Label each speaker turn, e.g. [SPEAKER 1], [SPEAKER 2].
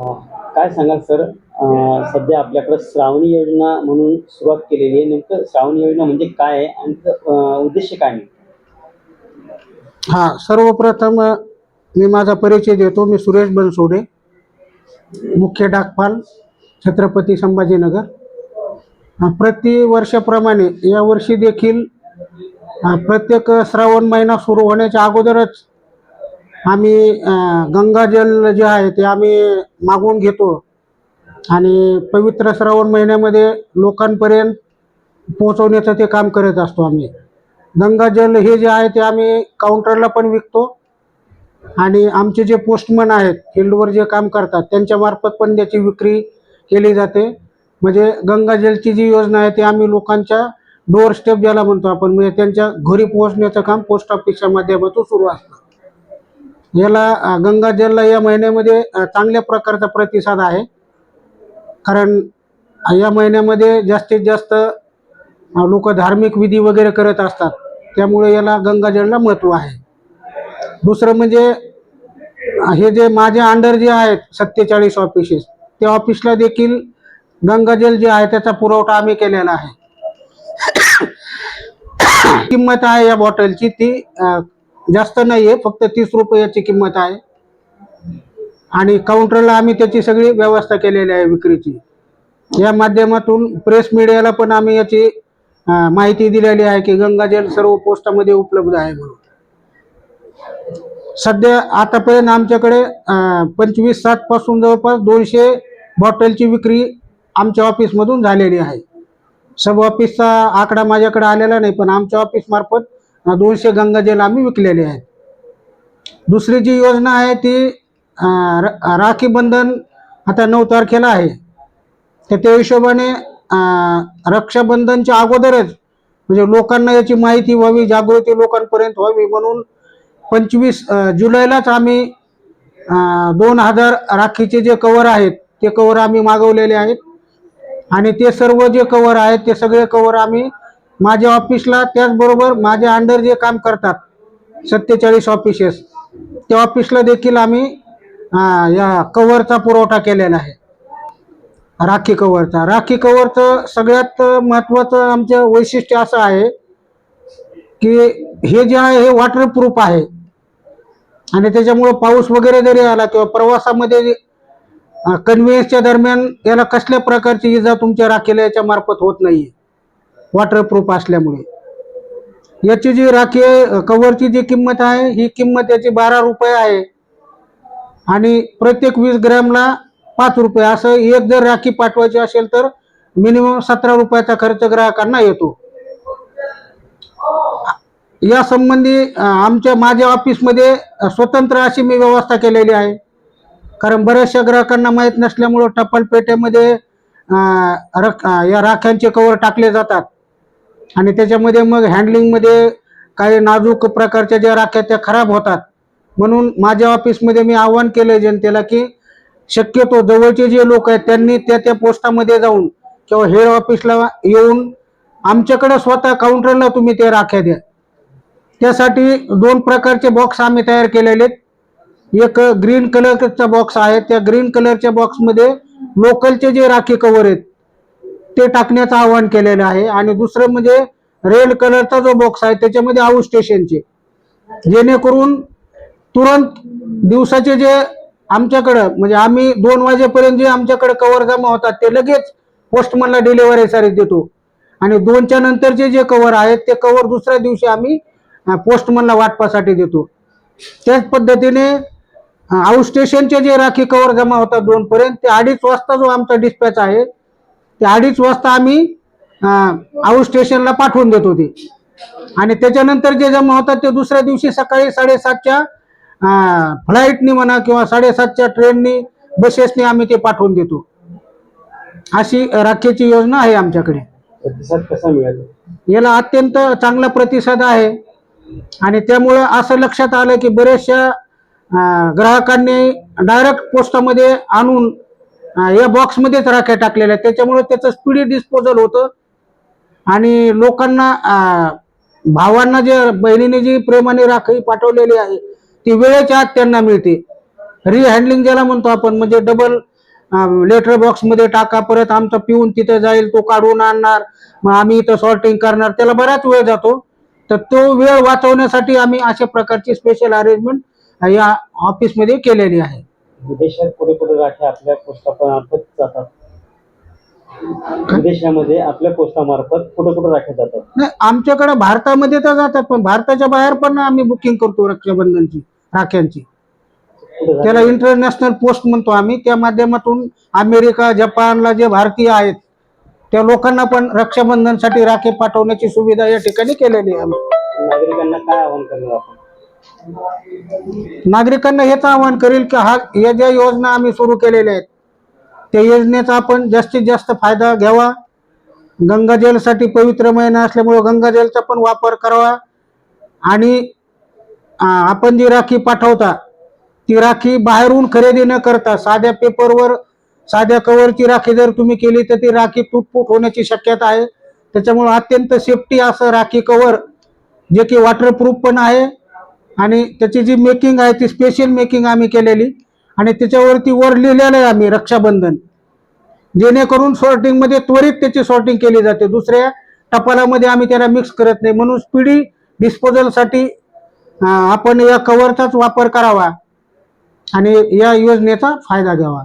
[SPEAKER 1] काय सांगाल सर? सध्या आपल्याकडे श्रावणी योजना म्हणून सुरुवात केलेली आहे. नेमकं श्रावणी योजना म्हणजे काय आहे आणि उद्देश काय आहे?
[SPEAKER 2] हा सर्वप्रथम मी माझा परिचय देतो. मी सुरेश बनसोडे मुख्य डाकपाल छत्रपती संभाजीनगर. प्रति वर्षाप्रमाणे यावर्षी देखील प्रत्येक श्रावण महिना सुरू होण्याच्या अगोदरच आम्ही गंगाजल जे आहे ते आम्ही मागवून घेतो. आणि पवित्र श्रावण महिन्यामध्ये लोकांपर्यंत पोहोचवण्याचं ते काम करत असतो आम्ही. गंगाजल हे जे आहे ते आम्ही काउंटरला पण विकतो. आणि आमचे जे पोस्टमन आहेत फील्डवर जे काम करतात त्यांच्यामार्फत पण त्याची विक्री केली जाते. म्हणजे गंगाजलची जी योजना आहे ती आम्ही लोकांच्या डोअर स्टेप ज्याला म्हणतो आपण म्हणजे त्यांच्या घरी पोहोचण्याचं काम पोस्ट ऑफिसच्या माध्यमातून सुरू असतं. याला गंगाजलला या महिन्यामध्ये चांगल्या प्रकारचा प्रतिसाद आहे. कारण या महिन्यामध्ये जास्तीत जास्त लोक धार्मिक विधी वगैरे करत असतात. त्यामुळे याला गंगाजलला महत्त्व आहे. दुसरं म्हणजे हे जे माझ्या अंडर जे आहेत सत्तेचाळीस ऑफिसेस त्या ऑफिसला देखील गंगाजल जे आहे त्याचा पुरवठा आम्ही केलेला आहे. किंमत आहे या बॉटलची ती जास्त नाही आहे फक्त तीस रुपयाची किंमत आहे. आणि काउंटरला आम्ही त्याची सगळी व्यवस्था केलेली आहे विक्रीची. या माध्यमातून प्रेस मीडियाला पण आम्ही याची माहिती दिलेली आहे की गंगाजल सर्व पोस्टामध्ये उपलब्ध आहे म्हणून. सध्या आतापर्यंत आमच्याकडे पंचवीस सात पासून जवळपास दोनशे बॉटलची विक्री आमच्या ऑफिसमधून झालेली आहे. सब ऑफिसचा आकडा माझ्याकडे आलेला नाही पण आमच्या ऑफिसमार्फत दोनशे गंगाजल आम्ही विकलेले आहेत. दुसरी जी योजना आहे ती र- राखी बंधन आता नऊ तारखेला आहे. तर त्या हिशोबाने रक्षाबंधनच्या अगोदरच म्हणजे लोकांना याची माहिती व्हावी जागृती लोकांपर्यंत व्हावी म्हणून पंचवीस जुलैलाच आम्ही दोन हजार राखीचे जे कवर आहेत ते कवर आम्ही मागवलेले आहेत. आणि ते सर्व जे कवर आहेत ते सगळे कवर आम्ही माझ्या ऑफिसला त्याचबरोबर माझ्या अंडर जे काम करतात सत्तेचाळीस ऑफिसेस त्या ऑफिसला देखील आम्ही या कवरचा पुरवठा केलेला आहे. राखी कवरचा राखी कवरचं सगळ्यात महत्त्वाचं आमचं वैशिष्ट्य असं आहे की हे जे आहे हे वॉटरप्रूफ आहे. आणि त्याच्यामुळं पाऊस वगैरे जरी आला किंवा प्रवासामध्ये कन्व्हिन्सच्या दरम्यान याला कसल्या प्रकारची इजा तुमच्या राखीला याच्या मार्फत होत नाही वॉटरप्रूफ असल्यामुळे. याची जी राखी कव्हरची जी किंमत आहे ही किंमत याची बारा रुपये आहे. आणि प्रत्येक वीस ग्रॅमला पाच रुपये. असं एक जर राखी पाठवायची असेल तर मिनिमम सतरा रुपयाचा खर्च ग्राहकांना येतो. या संबंधी आमच्या माझ्या ऑफिसमध्ये स्वतंत्र अशी मी व्यवस्था केलेली आहे. कारण बऱ्याचशा ग्राहकांना माहीत नसल्यामुळं टपाल पेट्यामध्ये रक या राख्यांचे कवर टाकले जातात. आणि त्याच्यामध्ये मग हँडलिंगमध्ये काही नाजूक प्रकारच्या ज्या राख्या त्या खराब होतात. म्हणून माझ्या ऑफिसमध्ये मी आव्हान केलं जनतेला की शक्यतो जवळचे जे लोक आहेत त्यांनी त्या त्या पोस्टामध्ये जाऊन किंवा हेड ऑफिसला येऊन आमच्याकडे स्वतः काउंटरला तुम्ही ते राख्या द्या. त्यासाठी दोन प्रकारचे बॉक्स आम्ही तयार केलेले आहेत. एक ग्रीन कलरचा बॉक्स आहे. त्या ग्रीन कलरच्या बॉक्समध्ये लोकलचे जे राखी कवर आहेत ते टाकण्याचं आवाहन केलेलं आहे. आणि दुसरं म्हणजे रेड कलरचा जो बॉक्स आहे त्याच्यामध्ये आऊट स्टेशनचे जेणेकरून तुरंत दिवसाचे जे आमच्याकडं म्हणजे आम्ही दोन वाजेपर्यंत जे आमच्याकडे कवर जमा होतात ते लगेच पोस्टमनला डिलिव्हरीसाठी देतो. आणि दोनच्या नंतरचे जे कवर आहेत ते कवर दुसऱ्या दिवशी आम्ही पोस्टमनला वाटपासाठी देतो. त्याच पद्धतीने आऊट स्टेशनचे जे राखी कवर जमा होतात दोनपर्यंत ते अडीच वाजता जो आमचा डिस्पॅच आहे ते अडीच वाजता आम्ही आऊट स्टेशनला पाठवून देतो ते आणि त्याच्यानंतर जे जमा होतात ते दुसऱ्या दिवशी सकाळी साडेसातच्या फ्लाईटनी म्हणा किंवा साडेसातच्या ट्रेननी बसेसनी आम्ही ते पाठवून देतो. अशी राखीची योजना आहे आमच्याकडे.
[SPEAKER 1] प्रतिसाद कसा मिळाला?
[SPEAKER 2] याला अत्यंत चांगला प्रतिसाद आहे. आणि त्यामुळं असं लक्षात आलं की बऱ्याचशा अं, ग्राहकांनी डायरेक्ट पोस्टामध्ये आणून या बॉक्समध्येच राख्या टाकलेल्या त्याच्यामुळे त्याचं स्पीडी डिस्पोजल होतं. आणि लोकांना भावांना जे बहिणीने जी प्रेमाने राखी पाठवलेली आहे ती वेळेच्या आत त्यांना मिळते. रिहँडलिंग ज्याला म्हणतो आपण म्हणजे डबल लेटर बॉक्समध्ये टाका परत आमचा पिऊन तिथे जाईल तो काढून आणणार मग आम्ही इथं सॉर्टिंग करणार त्याला बराच वेळ जातो. तर तो वेळ वाचवण्यासाठी आम्ही अशा प्रकारची स्पेशल अरेंजमेंट या ऑफिसमध्ये केलेली आहे.
[SPEAKER 1] विदेशात कुठे कुठे राख्या आपल्या पोस्टामार्फत जातात. विदेशामध्ये आपल्या पोस्टामार्फत कुठे कुठे राख्या जातात.
[SPEAKER 2] नाही आमच्याकडे भारतामध्ये तर जातात पण भारताच्या बाहेर पण आम्ही बुकिंग करतो रक्षाबंधनची राख्यांची? त्याला इंटरनॅशनल पोस्ट म्हणतो आम्ही. त्या माध्यमातून अमेरिका जपानला जे भारतीय आहेत त्या लोकांना पण रक्षाबंधनसाठी राखी पाठवण्याची सुविधा या ठिकाणी केलेली आहे.
[SPEAKER 1] नागरिकांना काय आवाहन करणार आपण?
[SPEAKER 2] नागरिकांना हेच आवाहन करेल की हा या ज्या योजना आम्ही सुरू केलेल्या आहेत त्या योजनेचा आपण जास्तीत जास्त फायदा घ्यावा. गंगाजलसाठी पवित्र महिना असल्यामुळे गंगाजलचा पण वापर करावा. आणि आपण जी राखी पाठवता ती राखी बाहेरून खरेदी न करता साध्या पेपरवर साध्या कवरची राखी जर तुम्ही केली तर ती राखी तुटफूट होण्याची शक्यता आहे. त्याच्यामुळे अत्यंत सेफ्टी असं राखी कवर जे की वॉटरप्रूफ पण आहे. आणि त्याची जी मेकिंग आहे ती स्पेशल मेकिंग आम्ही केलेली. आणि त्याच्यावरती वर लिहिलेलं आहे आम्ही रक्षाबंधन. जेणेकरून सॉर्टिंगमध्ये त्वरित त्याची सॉर्टिंग केली जाते. दुसऱ्या टपालामध्ये आम्ही त्याला मिक्स करत नाही. म्हणून स्पीडी डिस्पोजलसाठी आपण या कव्हरचाच वापर करावा. आणि या योजनेचा फायदा घ्यावा.